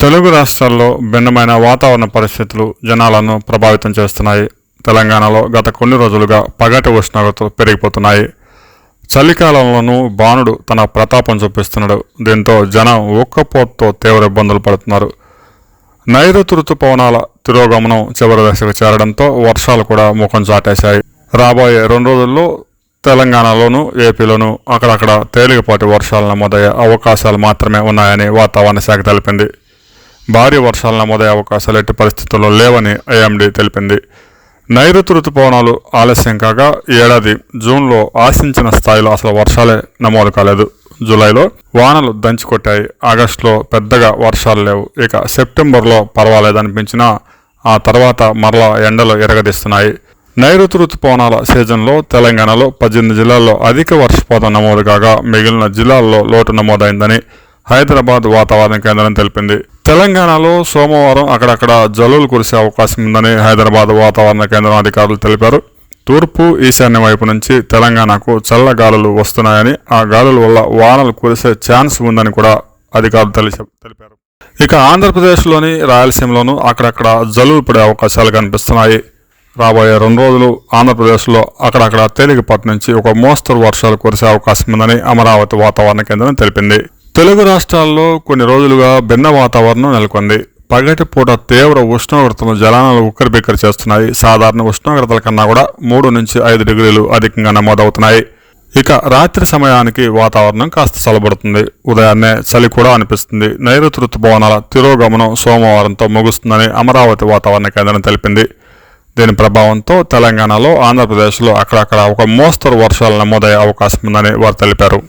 తెలుగు రాష్ట్రాల్లో భిన్నమైన వాతావరణ పరిస్థితులు జనాలను ప్రభావితం చేస్తున్నాయి. తెలంగాణలో గత కొన్ని రోజులుగా పగటి ఉష్ణోగ్రతలు పెరిగిపోతున్నాయి. చలికాలంలోనూ బాణుడు తన ప్రతాపం చూపిస్తున్నాడు. దీంతో జనం ఉక్కపోతతో తీవ్ర ఇబ్బందులు పడుతున్నారు. నైరుతి ఋతుపవనాల తిరోగమనం చివరి దశకు చేరడంతో వర్షాలు కూడా ముఖం చాటేశాయి. రాబోయే రెండు రోజుల్లో తెలంగాణలోను ఏపీలోను అక్కడక్కడ తేలికపాటి వర్షాలు నమోదయ్యే అవకాశాలు మాత్రమే ఉన్నాయని వాతావరణ శాఖ తెలిపింది. భారీ వర్షాలు నమోదయ్యే అవకాశాలు ఎట్టి పరిస్థితుల్లో లేవని ఐఎండీ తెలిపింది. నైరుతి ఋతుపవనాలు ఆలస్యం కాగా ఈ ఏడాది జూన్లో ఆశించిన స్థాయిలో అసలు వర్షాలే నమోదు కాలేదు. జూలైలో వానలు దంచికొట్టాయి. ఆగస్టులో పెద్దగా వర్షాలు లేవు. ఇక సెప్టెంబర్లో పర్వాలేదనిపించినా ఆ తర్వాత మరలా ఎండలు ఎరగదీస్తున్నాయి. నైరుతి ఋతుపవనాల సీజన్లో తెలంగాణలో పద్దెనిమిది జిల్లాల్లో అధిక వర్షపాతం నమోదు కాగా మిగిలిన జిల్లాల్లో లోటు నమోదైందని హైదరాబాద్ వాతావరణ కేంద్రం తెలిపింది. తెలంగాణలో సోమవారం అక్కడక్కడ జల్లులు కురిసే అవకాశం ఉందని హైదరాబాద్ వాతావరణ కేంద్రం అధికారులు తెలిపారు. తూర్పు ఈశాన్య వైపు నుంచి తెలంగాణకు చల్ల గాలులు వస్తున్నాయని ఆ గాలుల వల్ల వానలు కురిసే ఛాన్స్ ఉందని కూడా అధికారులు తెలిపారు. ఇక ఆంధ్రప్రదేశ్లోని రాయలసీమలోనూ అక్కడక్కడ జల్లులు పడే అవకాశాలు కనిపిస్తున్నాయి. రాబోయే రెండు రోజులు ఆంధ్రప్రదేశ్లో అక్కడక్కడ తేలికపాటి నుంచి ఒక మోస్తరు వర్షాలు కురిసే అవకాశం ఉందని అమరావతి వాతావరణ కేంద్రం తెలిపింది. తెలుగు రాష్ట్రాల్లో కొన్ని రోజులుగా భిన్న వాతావరణం నెలకొంది. పగటి పూట తీవ్ర ఉష్ణోగ్రతలు జలానాలు ఉక్కరిబిక్కరి చేస్తున్నాయి. సాధారణ ఉష్ణోగ్రతల కన్నా కూడా మూడు నుంచి ఐదు డిగ్రీలు అధికంగా నమోదవుతున్నాయి. ఇక రాత్రి సమయానికి వాతావరణం కాస్త చల్లబడుతుంది. ఉదయాన్నే చలి కూడా అనిపిస్తుంది. నైరుతి ఋతుపవనాల తిరోగమనం సోమవారంతో ముగుస్తుందని అమరావతి వాతావరణ కేంద్రం తెలిపింది. దీని ప్రభావంతో తెలంగాణలో ఆంధ్రప్రదేశ్లో అక్కడక్కడ ఒక మోస్తరు వర్షాలు నమోదయ్యే అవకాశం ఉందని వారు తెలిపారు.